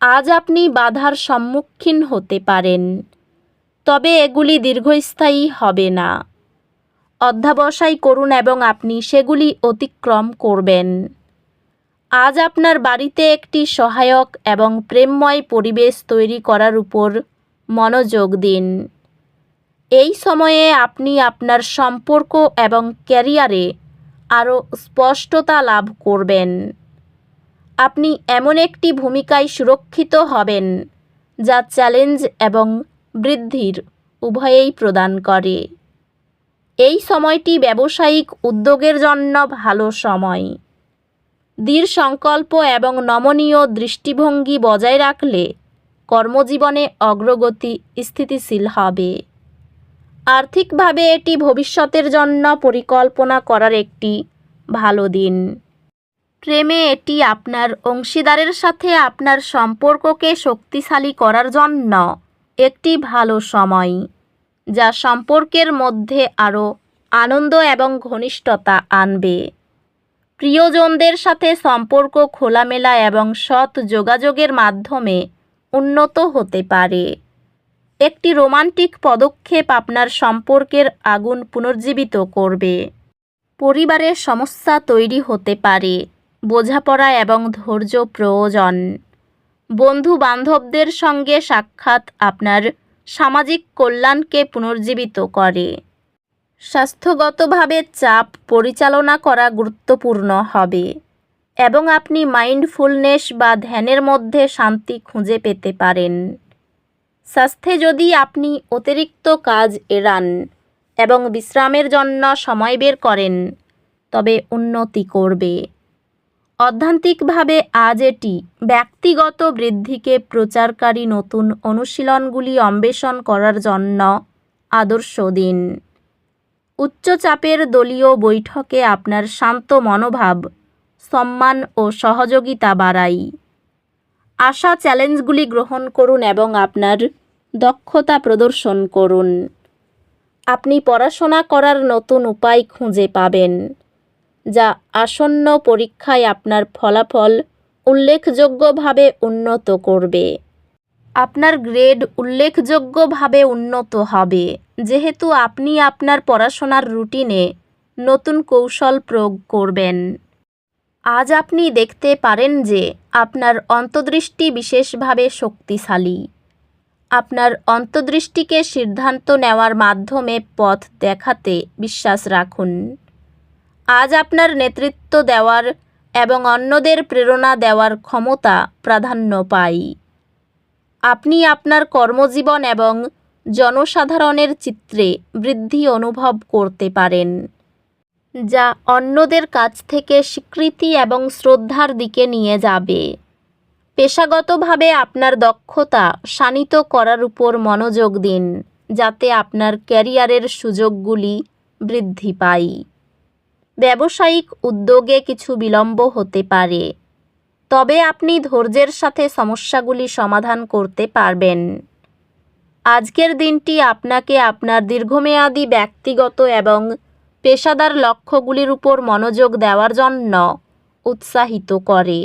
আজ আপনি বাধার সম্মুখীন হতে পারেন, তবে এগুলি দীর্ঘস্থায়ী হবে না। অধ্যাবসায় করুন এবং আপনি সেগুলি অতিক্রম করবেন। আজ আপনার বাড়িতে একটি সহায়ক এবং প্রেমময় পরিবেশ তৈরি করার উপর মনোযোগ দিন। এই সময়ে আপনি আপনার সম্পর্ক এবং ক্যারিয়ারে আরও স্পষ্টতা লাভ করবেন। আপনি এমন একটি ভূমিকায় সুরক্ষিত হবেন, যা চ্যালেঞ্জ এবং বৃদ্ধির উভয়েই প্রদান করে। এই সময়টি ব্যবসায়িক উদ্যোগের জন্য ভালো সময়। দৃঢ় সংকল্প এবং নমনীয় দৃষ্টিভঙ্গি বজায় রাখলে কর্মজীবনে অগ্রগতি স্থিতিশীল হবে। আর্থিকভাবে এটি ভবিষ্যতের জন্য পরিকল্পনা করার একটি ভালো দিন। প্রেমে এটি আপনার অংশীদারের সাথে আপনার সম্পর্ককে শক্তিশালী করার জন্য একটি ভালো সময়, যা সম্পর্কের মধ্যে আরও আনন্দ এবং ঘনিষ্ঠতা আনবে। প্রিয়জনদের সাথে সম্পর্ক খোলামেলা এবং সৎ যোগাযোগের মাধ্যমে উন্নত হতে পারে। একটি রোমান্টিক পদক্ষেপ আপনার সম্পর্কের আগুন পুনর্জীবিত করবে। পরিবারের সমস্যা তৈরি হতে পারে। বোঝাপড়া এবং ধৈর্য প্রয়োজন। বন্ধু বান্ধবদের সঙ্গে সাক্ষাৎ আপনার সামাজিক কল্যাণকে পুনর্জীবিত করে। স্বাস্থ্যগতভাবে চাপ পরিচালনা করা গুরুত্বপূর্ণ হবে এবং আপনি মাইন্ডফুলনেস বা ধ্যানের মধ্যে শান্তি খুঁজে পেতে পারেন। স্বাস্থ্যে যদি আপনি অতিরিক্ত কাজ এড়ান এবং বিশ্রামের জন্য সময় বের করেন, তবে উন্নতি করবে। অধ্যান্তিকভাবে আজ এটি ব্যক্তিগত বৃদ্ধিকে প্রচারকারী নতুন অনুশীলনগুলি অন্বেষণ করার জন্য আদর্শ দিন। উচ্চচাপের দলীয় বৈঠকে আপনার শান্ত মনোভাব, সম্মান ও সহযোগিতা বাড়াই। আশা চ্যালেঞ্জগুলি গ্রহণ করুন এবং আপনার দক্ষতা প্রদর্শন করুন। আপনি পড়াশোনা করার নতুন উপায় খুঁজে পাবেন। যা আসন্ন পরীক্ষায় আপনার ফলাফল উল্লেখযোগ্যভাবে উন্নত করবে। আপনার গ্রেড উল্লেখযোগ্যভাবে উন্নত হবে। যেহেতু আপনি আপনার পড়াশোনার রুটিনে নতুন কৌশল প্রয়োগ করবেন। আজ আপনি দেখতে পারেন যে আপনার অন্তর্দৃষ্টি বিশেষভাবে শক্তিশালী। আপনার অন্তর্দৃষ্টিকে সিদ্ধান্ত নেওয়ার মাধ্যমে পথ দেখাতে বিশ্বাস রাখুন। আজ আপনার নেতৃত্ব দেওয়ার এবং অন্যদের প্রেরণা দেওয়ার ক্ষমতা প্রাধান্য পায় আপনি আপনার কর্মজীবন এবং জনসাধারণের চিত্রে বৃদ্ধি অনুভব করতে পারেন, যা অন্যদের কাছ থেকে স্বীকৃতি এবং শ্রদ্ধার দিকে নিয়ে যাবে। পেশাগতভাবে আপনার দক্ষতা শানিত করার উপর মনোযোগ দিন, যাতে আপনার ক্যারিয়ারের সুযোগগুলি বৃদ্ধি পায়। ব্যবসায়িক উদ্যোগে কিছু বিলম্ব হতে পারে। তবে আপনি ধৈর্যের সাথে সমস্যাগুলি সমাধান করতে পারবেন। আজকের দিনটি আপনাকে আপনার দীর্ঘমেয়াদী, ব্যক্তিগত এবং পেশাদার লক্ষ্যগুলির উপর মনোযোগ দেওয়ার জন্য উৎসাহিত করে।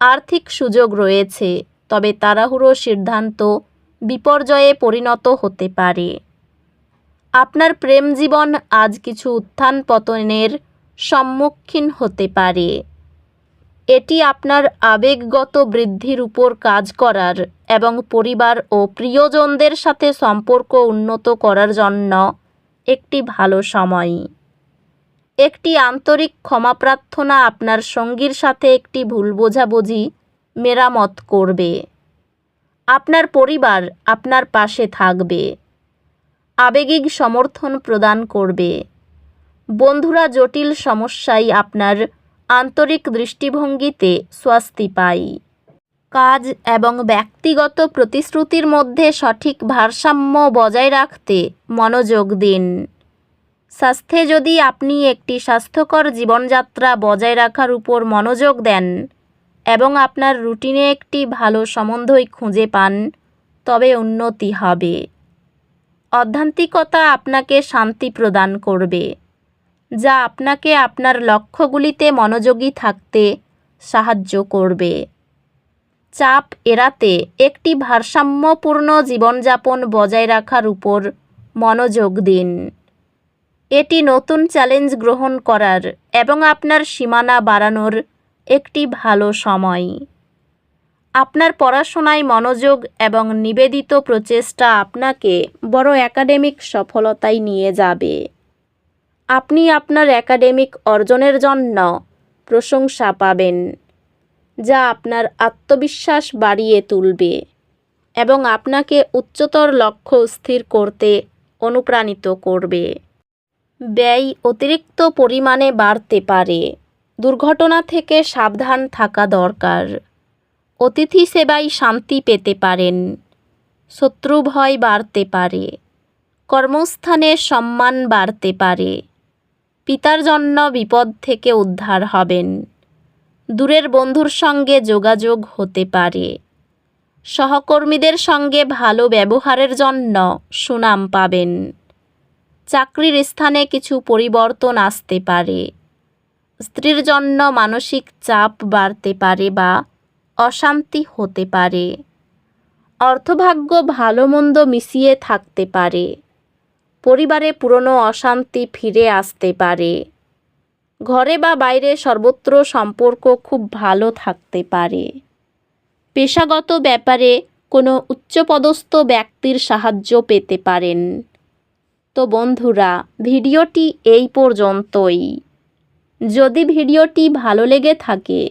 আর্থিক সুযোগ রয়েছে, তবে তাড়াহুড়ো সিদ্ধান্ত বিপর্যয়ে পরিণত হতে পারে। আপনার প্রেম জীবন আজ কিছু উত্থান পতনের সম্মুখীন হতে পারে। এটি আপনার আবেগগত বৃদ্ধির উপর কাজ করার এবং পরিবার ও প্রিয়জনদের সাথে সম্পর্ক উন্নত করার জন্য একটি ভালো সময়। একটি আন্তরিক ক্ষমা প্রার্থনা আপনার সঙ্গীর সাথে একটি ভুল বোঝাবুঝি মেরামত করবে। আপনার পরিবার আপনার পাশে থাকবে। আবেগিক সমর্থন প্রদান করবে। বন্ধুরা, জটিল সমস্যায় আপনার আন্তরিক দৃষ্টিভঙ্গিতে স্বস্তি পায়। কাজ এবং ব্যক্তিগত প্রতিশ্রুতির মধ্যে সঠিক ভারসাম্য বজায় রাখতে মনোযোগ দিন। স্বাস্থ্যে যদি আপনি একটি স্বাস্থ্যকর জীবনযাত্রা বজায় রাখার উপর মনোযোগ দেন এবং আপনার রুটিনে একটি ভালো সম্বন্ধই খুঁজে পান, তবে উন্নতি হবে। অধ্যান্তিকতা আপনাকে শান্তি প্রদান করবে, যা আপনাকে আপনার লক্ষ্যগুলিতে মনোযোগী থাকতে সাহায্য করবে। চাপ এড়াতে একটি ভারসাম্যপূর্ণ জীবনযাপন বজায় রাখার উপর মনোযোগ দিন। এটি নতুন চ্যালেঞ্জ গ্রহণ করার এবং আপনার সীমানা বাড়ানোর একটি ভালো সময়। আপনার পড়াশোনায় মনোযোগ এবং নিবেদিত প্রচেষ্টা আপনাকে বড় একাডেমিক সফলতায় নিয়ে যাবে। আপনি আপনার একাডেমিক অর্জনের জন্য প্রশংসা পাবেন, যা আপনার আত্মবিশ্বাস বাড়িয়ে তুলবে এবং আপনাকে উচ্চতর লক্ষ্য স্থির করতে অনুপ্রাণিত করবে। ব্যয় অতিরিক্ত পরিমাণে বাড়তে পারে। দুর্ঘটনা থেকে সাবধান থাকা দরকার। অতিথি সেবায় শান্তি পেতে পারেন, শত্রু ভয় বাড়তে পারে, কর্মস্থানে সম্মান বাড়তে পারে, পিতার জন্য বিপদ থেকে উদ্ধার হবেন, দূরের বন্ধুর সঙ্গে যোগাযোগ হতে পারে, সহকর্মীদের সঙ্গে ভালো ব্যবহারের জন্য সুনাম পাবেন, চাকরির স্থানে কিছু পরিবর্তন আসতে পারে, স্ত্রীর জন্য মানসিক চাপ বাড়তে পারে বা অশান্তি হতে পারে। অর্থভাগ্য ভালো মন্দ মিশিয়ে থাকতে পারে। পরিবারে পুরনো অশান্তি ফিরে আসতে পারে। ঘরে বা বাইরে সর্বত্র সম্পর্ক খুব ভালো থাকতে পারে। পেশাগত ব্যাপারে কোনো উচ্চপদস্থ ব্যক্তির সাহায্য পেতে পারেন। তো বন্ধুরা, ভিডিওটি এই পর্যন্তই। যদি ভিডিওটি ভালো লেগে থাকে